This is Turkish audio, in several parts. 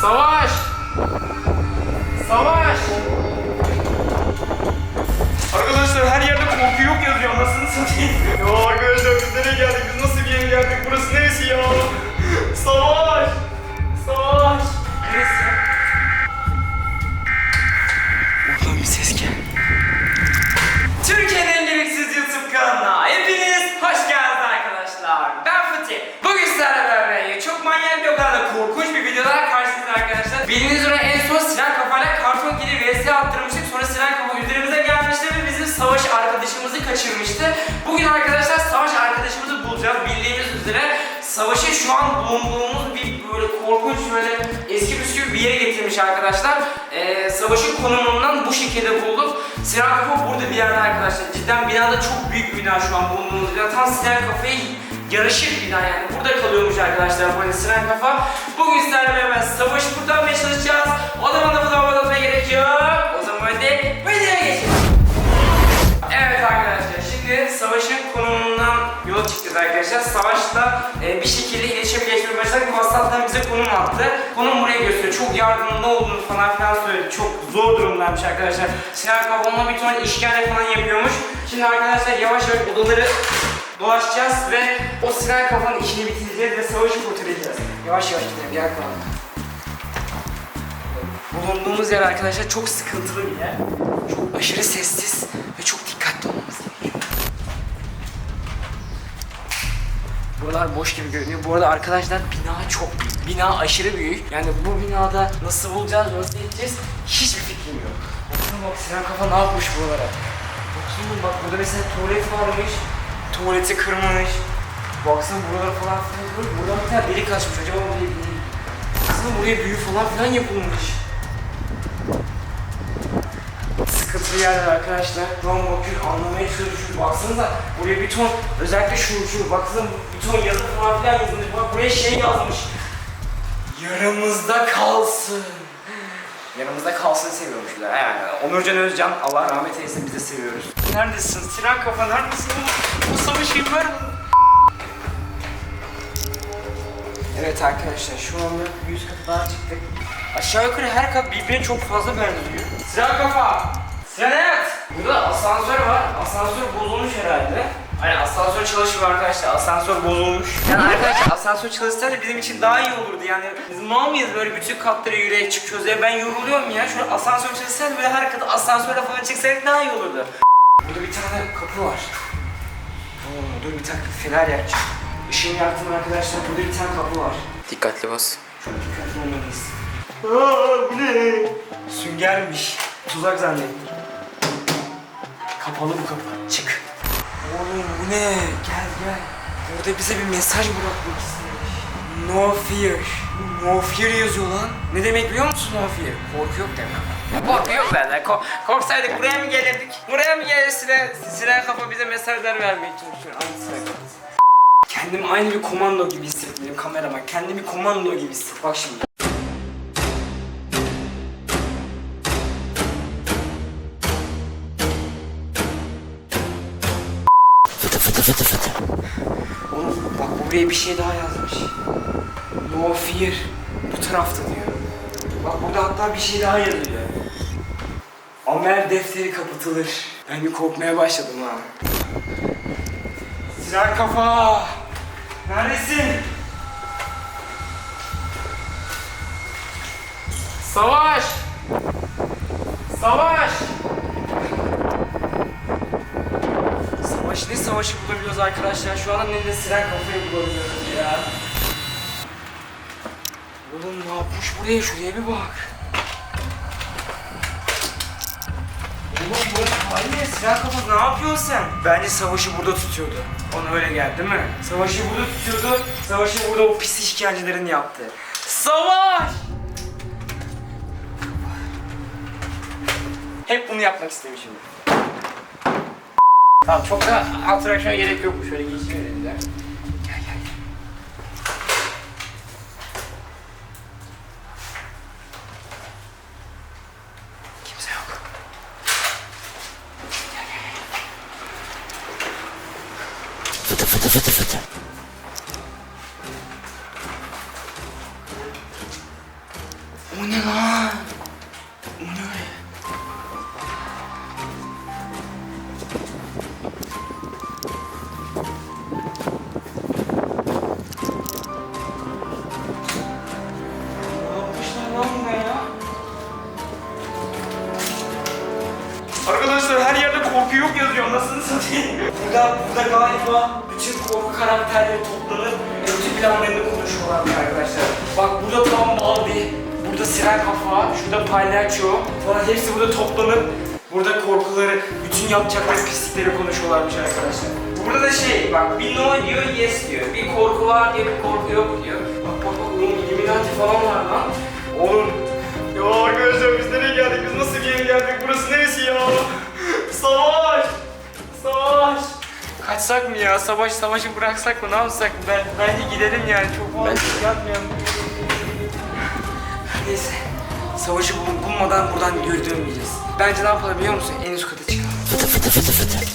Savaş! Savaş! Arkadaşlar her yerde korku yok yazıyor anasını satayım. Ya arkadaşlar biz nereye geldik? Biz nasıl bir yere geldik? Burası neresi ya? Savaş! Kaçırmıştı. Bugün arkadaşlar savaş arkadaşımızı bulacağız. Bildiğiniz üzere savaşı şu an bulunduğumuz bir böyle korkunç böyle eski püskü bir yere getirmiş arkadaşlar. Ee, savaşın konumundan bu şekilde bulduk. Sinan Kafa burada bir yerde arkadaşlar. Cidden binada çok büyük bir bina şu an bulunduğumuz bina. Tam Sinan Kafa'ya yarışır bina yani. Burada kalıyormuş arkadaşlar bu Sinan Kafa. Bugün sizlerle beraber savaşı kurtarmaya çalışacağız. O zaman da arkadaşlar. Savaşla e, bir şekilde iletişim geçmeye başladık. Bize konum attı. Konum buraya gösteriyor. Çok yardımcı olduğunu falan filan söyledi. Çok zor durumdaymış arkadaşlar. Sinan Kabon'la bir ton işkence falan yapıyormuş. Şimdi arkadaşlar yavaş yavaş odaları dolaşacağız ve o Sinan Kafanın işini bitireceğiz ve savaşı kurtaracağız. Yavaş yavaş gidelim gel kalalım. Bulunduğumuz yer arkadaşlar çok sıkıntılı bir yer. Çok aşırı sessiz ve çok dikkatli olmamız gerekiyor. Buralar boş gibi görünüyor. Bu arada arkadaşlar bina çok büyük. Bina aşırı büyük. Yani bu binada nasıl bulacağız, nasıl edeceğiz hiçbir fikrim yok. Bakın bak Sinan Kafa ne yapmış buralara. Bakayım bak burada mesela tuvalet varmış. Tuvaleti kırmamış. Baksana buralar falan filan kırmış. Buradan bir tane delik açmış. Acaba bu delik ne? Baksana buraya büyü falan filan yapılmış. Sıkıntılı yerler arkadaşlar. An bakıyor anlamaya çalışıyoruz. Baksanıza buraya bir ton özellikle şu şu baksanıza bir ton yazı falan filan yazılmış. Bak buraya şey yazmış. Yaramızda kalsın. Yanımızda kalsın seviyormuşlar. Yani Onurcan Özcan Allah rahmet eylesin biz de seviyoruz. Neredesin? Sinan kafa neredesin? Bu savaşı ver bunu. Evet arkadaşlar şu anda 100 kat daha çıktık. Aşağı yukarı her kat birbirine çok fazla benziyor. Sinan kafa! Evet! Burada asansör var. Asansör bozulmuş herhalde. Hani asansör çalışmıyor arkadaşlar. Asansör bozulmuş. Yani arkadaşlar asansör çalışsaydı bizim için daha iyi olurdu. Yani biz mal mıyız böyle bütün katları yürüyerek çıkıyoruz ya. Ben yoruluyorum ya. Şu asansör çalışsaydı böyle her kata asansörle falan çıksaydık daha iyi olurdu. Burada bir tane kapı var. Oo, dur bir tane fener yakacağım. Işığını yaktım arkadaşlar. Burada bir tane kapı var. Dikkatli bas. Çok dikkatli olmalıyız. Aa, bu ne? Süngermiş. Tuzak zannettim. Kapalı bu kapı. Çık. Oğlum bu ne? Gel gel. Burada bize bir mesaj bırakmak istemiş. No fear. No fear yazıyor lan. Ne demek biliyor musun no fear? Korku yok demek. Korku yok zaten. Ko- korksaydık buraya mı gelirdik? Buraya mı gelir Sinan? Sinan kafa bize mesajlar vermeye çalışıyor. Aynı. Kendimi aynı bir komando gibi hissettim benim kameraman. Kendimi komando gibi hissettim. Bak şimdi. Fıtı fıtı. Oğlum bak buraya bir şey daha yazmış. No fear. Bu tarafta diyor. Bak burada hatta bir şey daha yazıyor. Amel defteri kapatılır. Bir korkmaya başladım ha. Sinan kafa! Neredesin? Savaş! Savaş! Ne savaşı bulabiliyoruz arkadaşlar? Şu anda ne Sinan kafayı bulabiliyoruz ya. Oğlum ne yapmış buraya? Şuraya bir bak. Oğlum bu ne? Sinan kafa ne yapıyorsun sen? Bence savaşı burada tutuyordu. Ona öyle geldi değil mi? Savaşı burada tutuyordu. Savaşı burada o pis işkencelerini yaptı. Savaş! Hep bunu yapmak istemişim. Tamam çok da atraksiyona gerek yokmuş. Şöyle gel gel. Fıtı fıtı fıtı fıtı. O ne lan? Arkadaşlar her yerde korku yok yazıyor anasını satayım. Burada, burada galiba bütün korku karakterleri toplanıp ötü planlarını konuşuyorlarmış arkadaşlar. Bak burada tam Baldi, burada Siren Kafa, şurada Palyaço falan hepsi burada toplanıp burada korkuları, bütün yapacakları pislikleri konuşuyorlarmış arkadaşlar. Burada da şey bak bir no diyor yes diyor. Bir korku var diyor bir korku yok diyor. Bak bak bak oğlum Illuminati falan var lan. Oğlum Ya arkadaşlar biz nereye geldik? Biz nasıl bir yere geldik? Burası neresi ya? Savaş! Savaş! Kaçsak mı ya? Savaş savaşı bıraksak mı? Ne yapsak? Ben, bence gidelim yani. Çok fazla Ben- yapmayalım. Neyse. Savaşı bul- bulmadan buradan geri dönmeyeceğiz. Bence ne yapalım biliyor musun? En üst kata çıkalım.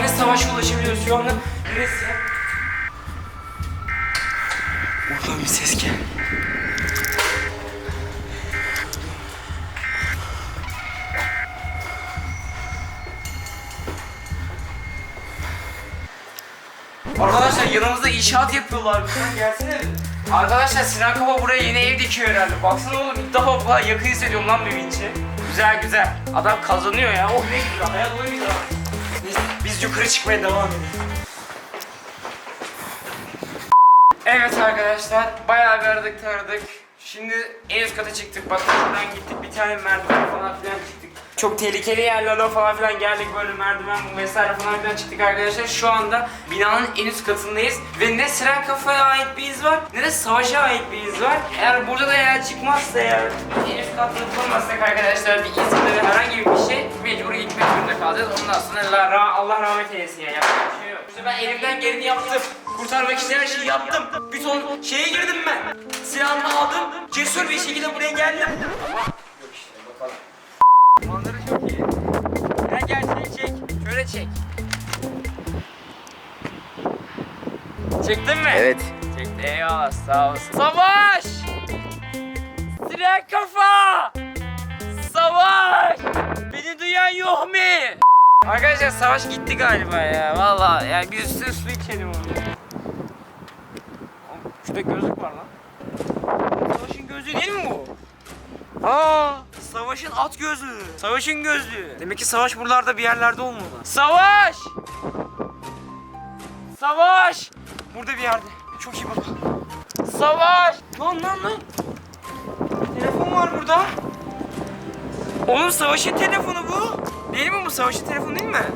Ne savaşa ulaşabiliyoruz şu anda. Neresi? Oradan bir ses gel. Arkadaşlar yanımızda inşaat yapıyorlar. Gelsene. Arkadaşlar Sinan Kafa buraya yeni ev dikiyor herhalde. Baksana oğlum ilk defa bu kadar yakın hissediyorum lan bir vinçi. Güzel güzel. Adam kazanıyor ya. Oh ne güzel. Hayat boyu güzel. Yukarı çıkmaya devam edelim. Evet arkadaşlar bayağı bir aradık taradık. Şimdi en üst kata çıktık. Bak şuradan gittik bir tane merdiven falan filan. Çok tehlikeli yerlerden falan filan geldik böyle merdiven vesaire falan filan çıktık arkadaşlar. Şu anda binanın en üst katındayız ve ne Siren Kafa'ya ait bir iz var ne de Savaş'a ait bir iz var. Eğer burada da eğer çıkmazsa eğer en üst katını bulmazsak arkadaşlar bir iz ya herhangi bir şey mecbur gitmek zorunda kalacağız. Ondan sonra Allah, Allah rahmet eylesin ya yapacak bir şey yok. İşte ben elimden geleni yaptım. Kurtarmak için her şeyi yaptım. Bir ton şeye girdim ben. Silahımı aldım. Cesur bir şekilde buraya geldim. Çek. Şöyle çek. Çektin mi? Evet. Çekti eyvallah sağ olasın. Savaş! Siren kafa! Savaş! Beni duyan yok mu? Arkadaşlar savaş gitti galiba ya. Vallahi yani biz üstüne su içelim onu. Şurada gözlük var lan. Savaşın gözlüğü değil mi bu? Aa, Savaş'ın at gözlüğü. Savaş'ın gözlüğü. Demek ki Savaş buralarda bir yerlerde olmalı. Savaş! Savaş! Burada bir yerde. Çok iyi baba. Savaş! Lan lan lan. Telefon var burada. Oğlum Savaş'ın telefonu bu. Değil mi bu Savaş'ın telefonu değil mi?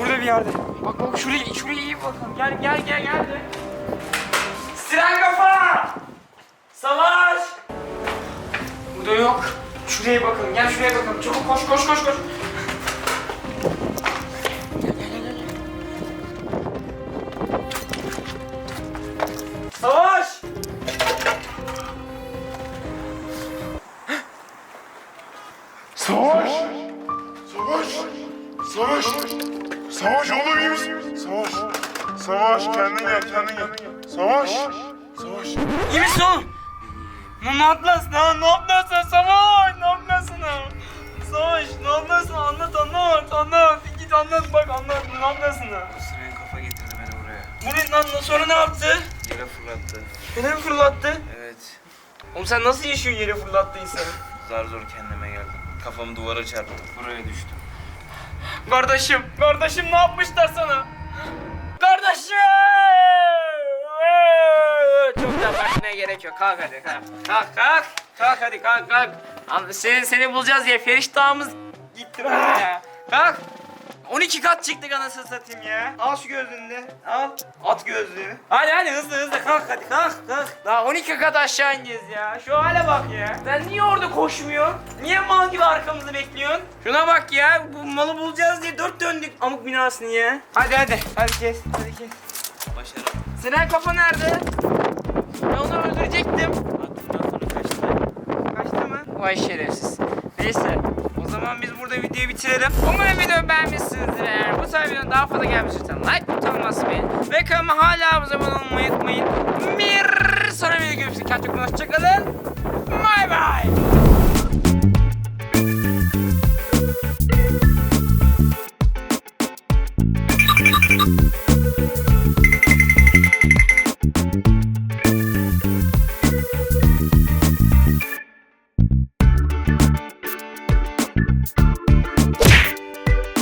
Burada bir yerde. Bak bak şuraya şuraya iyi bakalım. Gel gel gel gel. de. Siren kafa! Savaş! Burada yok. Şuraya bakalım. Gel şuraya bakalım. Çabuk koş koş koş koş. Savaş! Savaş! Savaş! Savaş! Savaş oğlum iyi misin? Savaş! Savaş kendine gel kendine gel. Savaş! Savaş! İyi misin oğlum? Ne, yapıyorsun lan? Ne yapıyorsun? Savaş! Ne yapıyorsun lan? Savaş ne yapıyorsun? Anlat anlat anlat. Git anlat bak anlat. Ne yapıyorsun lan? Siren kafa getirdi beni buraya. Bu ne lan? Sonra ne yaptı? Yere fırlattı. Yere mi fırlattı? Evet. Oğlum sen nasıl yaşıyorsun yere fırlattıysa? Zar zor kendime geldim. Kafamı duvara çarptım. Buraya düştüm. Kardeşim, kardeşim ne yapmışlar sana? Kardeşim! Çok da bakmaya gerek yok. Kalk hadi kalk. Kalk kalk. Kalk hadi kalk kalk. Seni, seni bulacağız diye feriştahımız gitti burada ya. Kalk. 12 kat çıktık anasını satayım ya. Al şu gözlüğünü de. Al. At gözlüğünü. Hadi hadi hızlı hızlı kalk hadi kalk kalk. Daha 12 kat aşağı ineceğiz ya. Şu hale bak ya. Sen niye orada koşmuyorsun? Niye mal gibi arkamızı bekliyorsun? Şuna bak ya. Bu malı bulacağız diye dört döndük amık binasını ya. Hadi hadi. Hadi kes. Hadi kes. Başarı. Sinan kafa nerede? Ben onu öldürecektim. Attımdan sonra kaçtı. Kaçtı mı? Vay şerefsiz. Neyse. O zaman biz burada videoyu bitirelim. Umarım videoyu beğenmişsinizdir. Eğer bu tarz videonun daha fazla gelmesi için like butonuna basmayı ve kanalıma hala abone olmayı unutmayın. Bir sonraki video görüşürüz. Kendinize hoşçakalın. Bye bye.